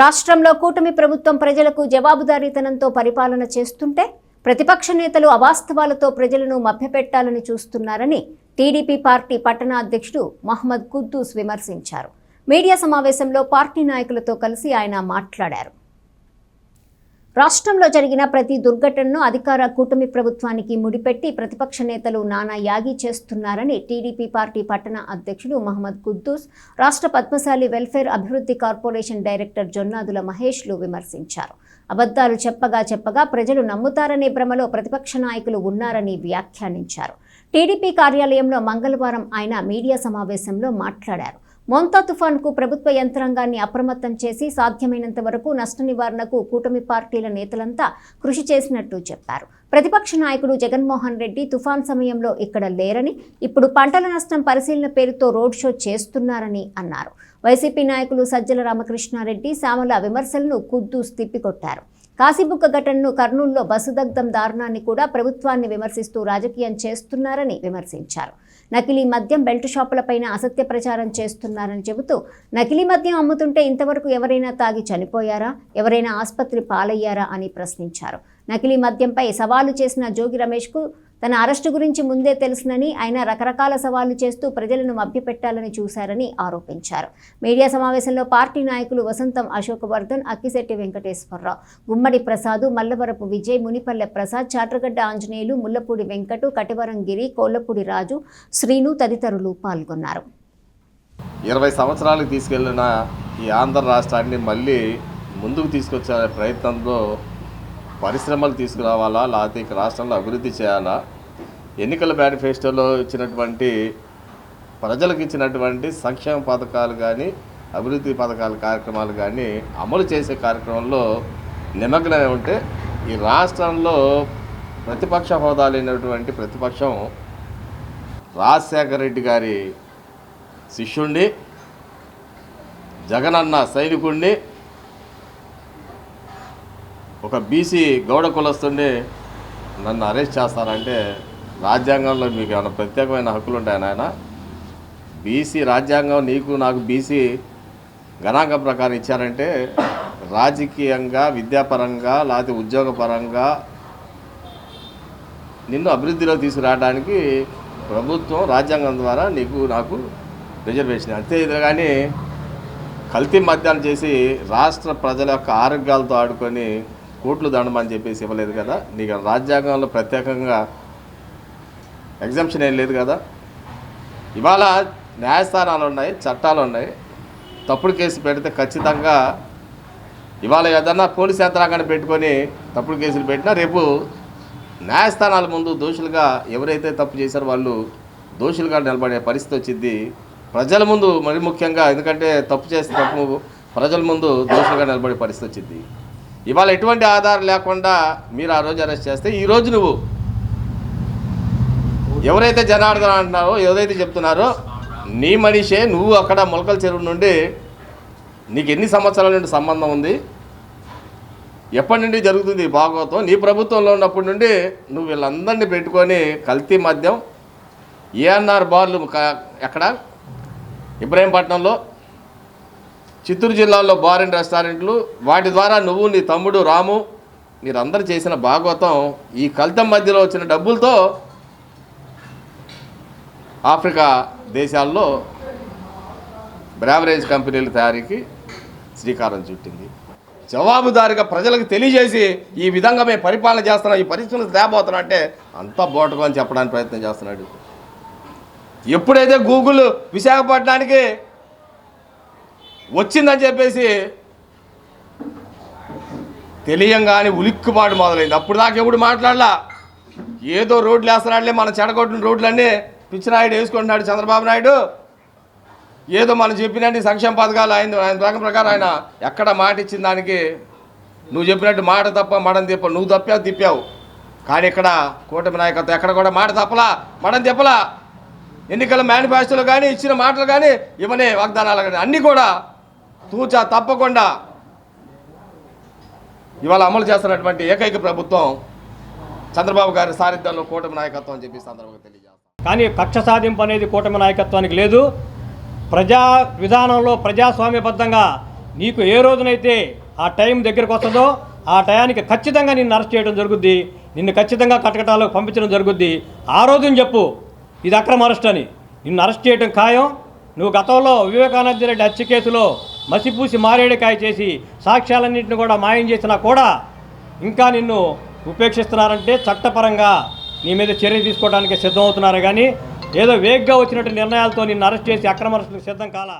రాష్ట్రంలో కూటమి ప్రభుత్వం ప్రజలకు జవాబుదారీతనంతో పరిపాలన చేస్తుంటే ప్రతిపక్ష నేతలు అవాస్తవాలతో ప్రజలను మభ్యపెట్టాలని చూస్తున్నారని టీడీపీ పార్టీ పట్టణ అధ్యక్షుడు మహమ్మద్ కుద్దూస్ విమర్శించారు. మీడియా సమావేశంలో పార్టీ నాయకులతో కలిసి ఆయన మాట్లాడారు. రాష్ట్రంలో జరిగిన ప్రతి దుర్ఘటనను అధికార కూటమి ప్రభుత్వానికి ముడిపెట్టి ప్రతిపక్ష నేతలు నానా యాగి చేస్తున్నారని టీడీపీ పార్టీ పట్టణ అధ్యక్షుడు మహమ్మద్ కుద్దూస్ రాష్ట్ర పద్మశాలి వెల్ఫేర్ అభివృద్ధి కార్పొరేషన్ డైరెక్టర్ జొన్నాదుల మహేష్లు విమర్శించారు. అబద్ధాలు చెప్పగా చెప్పగా ప్రజలు నమ్ముతారనే భ్రమలో ప్రతిపక్ష నాయకులు ఉన్నారని వ్యాఖ్యానించారు. టీడీపీ కార్యాలయంలో మంగళవారం ఆయన మీడియా సమావేశంలో మాట్లాడారు. మోంతా తుఫాన్కు ప్రభుత్వ యంత్రాంగాన్ని అప్రమత్తం చేసి సాధ్యమైనంత వరకు నష్ట నివారణకు కూటమి పార్టీల నేతలంతా కృషి చేసినట్టు చెప్పారు. ప్రతిపక్ష నాయకుడు జగన్మోహన్ రెడ్డి తుఫాన్ సమయంలో ఇక్కడ లేరని ఇప్పుడు పంటల నష్టం పరిశీలన పేరుతో రోడ్ షో చేస్తున్నారని అన్నారు. వైసీపీ నాయకులు సజ్జల రామకృష్ణారెడ్డి శ్యామల విమర్శలను కుద్దూస్ తిప్పికొట్టారు. కాశీబుక్క ఘటనను కర్నూలులో బస్సు దగ్ధం దారుణాన్ని కూడా ప్రభుత్వాన్ని విమర్శిస్తూ రాజకీయం చేస్తున్నారని విమర్శించారు. నకిలీ మద్యం బెల్ట్ షాపులపైన అసత్య ప్రచారం చేస్తున్నారని చెబుతూ నకిలీ మద్యం అమ్ముతుంటే ఇంతవరకు ఎవరైనా తాగి చనిపోయారా? ఎవరైనా ఆసుపత్రి పాలయ్యారా? అని ప్రశ్నించారు. నకిలీ మద్యంపై సవాలు చేసిన జోగి రమేష్కు తన అరెస్టు గురించి ముందే తెలుసునని ఆయన రకరకాల సవాళ్ళు చేస్తూ ప్రజలను మభ్యపెట్టాలని చూశారని ఆరోపించారు. మీడియా సమావేశంలో పార్టీ నాయకులు వసంతం అశోకవర్ధన్ అక్కిశెట్టి వెంకటేశ్వరరావు గుమ్మడి ప్రసాద్ మల్లవరపు విజయ్ మునిపల్లె ప్రసాద్ చాట్రగడ్డ ఆంజనేయులు ముల్లపూడి వెంకటు కటివరం గిరి కోళ్ళపూడి రాజు శ్రీను తదితరులు పాల్గొన్నారు. ఇరవై సంవత్సరాలకు తీసుకెళ్ళిన ఈ ఆంధ్ర రాష్ట్రాన్ని మళ్ళీ ముందుకు తీసుకొచ్చే ప్రయత్నంలో పరిశ్రమలు తీసుకురావాలా లేకపోతే ఇక రాష్ట్రంలో అభివృద్ధి చేయాలా? ఎన్నికల మేనిఫెస్టోలో ఇచ్చినటువంటి ప్రజలకు ఇచ్చినటువంటి సంక్షేమ పథకాలు కానీ అభివృద్ధి పథకాల కార్యక్రమాలు కానీ అమలు చేసే కార్యక్రమంలో నిమగ్నమై ఉంటే ఈ రాష్ట్రంలో ప్రతిపక్ష హోదా లేనటువంటి ప్రతిపక్షం రాజశేఖర రెడ్డి గారి శిష్యుణ్ణి జగనన్న సైనికుణ్ణి ఒక బీసీ గౌడ కులస్తుండి నన్ను అరెస్ట్ చేస్తారంటే రాజ్యాంగంలో మీకు ఏమైనా ప్రత్యేకమైన హక్కులు ఉంటాయి నాయన? బీసీ రాజ్యాంగం నీకు నాకు బీసీ గణాంకం ప్రకారం ఇచ్చారంటే రాజకీయంగా విద్యాపరంగా లేకపోతే ఉద్యోగపరంగా నిన్ను అభివృద్ధిలో తీసుకురావడానికి ప్రభుత్వం రాజ్యాంగం ద్వారా నీకు నాకు రిజర్వేషన్ అంతే ఇది కానీ కల్తీ మద్యాలు చేసి రాష్ట్ర ప్రజల యొక్క ఆరోగ్యాలతో ఆడుకొని కోట్లు దండమని చెప్పేసి ఇవ్వలేదు కదా. నీకు రాజ్యాంగంలో ప్రత్యేకంగా ఎగ్జామ్షన్ ఏం లేదు కదా. ఇవాళ న్యాయస్థానాలు ఉన్నాయి చట్టాలు ఉన్నాయి. తప్పుడు కేసు పెడితే ఖచ్చితంగా ఇవాళ ఏదన్నా పోలీస్ యంత్రాంగాన్ని పెట్టుకొని తప్పుడు కేసులు పెట్టినా రేపు న్యాయస్థానాల ముందు దోషులుగా ఎవరైతే తప్పు చేశారో వాళ్ళు దోషులుగా నిలబడే పరిస్థితి వచ్చింది. ప్రజల ముందు మరి ముఖ్యంగా ఎందుకంటే తప్పు చేస్తే తప్పు ప్రజల ముందు దోషులుగా నిలబడే పరిస్థితి వచ్చింది. ఇవాళ ఎటువంటి ఆధారం లేకుండా మీరు ఆ రోజు అరెస్ట్ చేస్తే ఈరోజు నువ్వు ఎవరైతే జనార్దన్ అంటున్నారో ఏదైతే చెప్తున్నారో నీ మనిషే నువ్వు అక్కడ మొలకల చెరువు నుండి నీకు ఎన్ని సంవత్సరాల నుండి సంబంధం ఉంది? ఎప్పటి నుండి జరుగుతుంది భాగవతం? నీ ప్రభుత్వంలో ఉన్నప్పటి నుండి నువ్వు వీళ్ళందరినీ పెట్టుకొని కల్తీ మద్యం ఏఎన్ఆర్ బార్లు ఎక్కడ? ఇబ్రాహీంపట్నంలో చిత్తూరు జిల్లాలో బార్ అండ్ రెస్టారెంట్లు వాటి ద్వారా నువ్వు నీ తమ్ముడు రాము మీరందరూ చేసిన భాగవతం ఈ కల్తం మధ్యలో వచ్చిన డబ్బులతో ఆఫ్రికా దేశాల్లో బ్రావరేజ్ కంపెనీల తయారీకి శ్రీకారం చుట్టింది. జవాబుదారిగా ప్రజలకు తెలియజేసి ఈ విధంగా మేము పరిపాలన చేస్తున్నాం ఈ పరిస్థితులు తేబోతున్నా అంటే అంతా బోటకు అని చెప్పడానికి ప్రయత్నం చేస్తున్నాడు. ఎప్పుడైతే గూగుల్ విశాఖపట్నానికి వచ్చిందని చెప్పేసి తెలియంగానే ఉలిక్కుబాటు మొదలైంది. అప్పుడు దాకా ఎప్పుడు మాట్లాడలా? ఏదో రోడ్లు వేస్తున్నాడులే మన చెడగొట్టిన రోడ్లన్నీ పిచ్చినాయుడు వేసుకుంటున్నాడు చంద్రబాబు నాయుడు. ఏదో మనం చెప్పినట్టు సంక్షేమ పథకాలు ఆయన ఆయన ప్రకారం ప్రకారం ఆయన ఎక్కడ మాట ఇచ్చిన దానికి నువ్వు చెప్పినట్టు మాట తప్ప మడం తిప్ప నువ్వు తప్పావు తిప్పావు. కానీ ఇక్కడ కూటమి నాయకత్వం ఎక్కడ కూడా మాట తప్పలా మడం తిప్పలా. ఎన్నికల మేనిఫెస్టోలు కానీ ఇచ్చిన మాటలు కానీ ఇవన్నీ వాగ్దానాలు కానీ అన్నీ కూడా తూచా తప్పకుండా ఇవాళ అమలు చేస్తున్నటువంటి ఏకైక ప్రభుత్వం చంద్రబాబు గారి సారథ్యంలో కూటమి నాయకత్వం అని చెప్పి సందర్భంగా తెలియజేస్తాం. కానీ కక్ష సాధింపు అనేది కూటమి నాయకత్వానికి లేదు. ప్రజా విధానంలో ప్రజాస్వామ్యబద్ధంగా నీకు ఏ రోజునైతే ఆ టైం దగ్గరకు వస్తుందో ఆ టయానికి ఖచ్చితంగా నిన్ను అరెస్ట్ చేయడం జరుగుద్ది. నిన్ను ఖచ్చితంగా కటకటాలకు పంపించడం జరుగుద్ది. ఆ రోజుని చెప్పు ఇది అక్రమ అరెస్ట్ అని. నిన్ను అరెస్ట్ చేయడం ఖాయం. నువ్వు గతంలో వివేకానంద రెడ్డి హత్య కేసులో మసిపూసి మారేడుకాయ చేసి సాక్ష్యాలన్నింటిని కూడా మాయం చేసినా కూడా ఇంకా నిన్ను ఉపేక్షిస్తున్నారంటే చట్టపరంగా నీ మీద చర్య తీసుకోవడానికి సిద్ధమవుతున్నారు కానీ ఏదో వేగ్గా వచ్చినట్టు నిర్ణయాలతో నిన్ను అరెస్ట్ చేసి అక్రమ అరెస్టులకు సిద్ధం కాలా?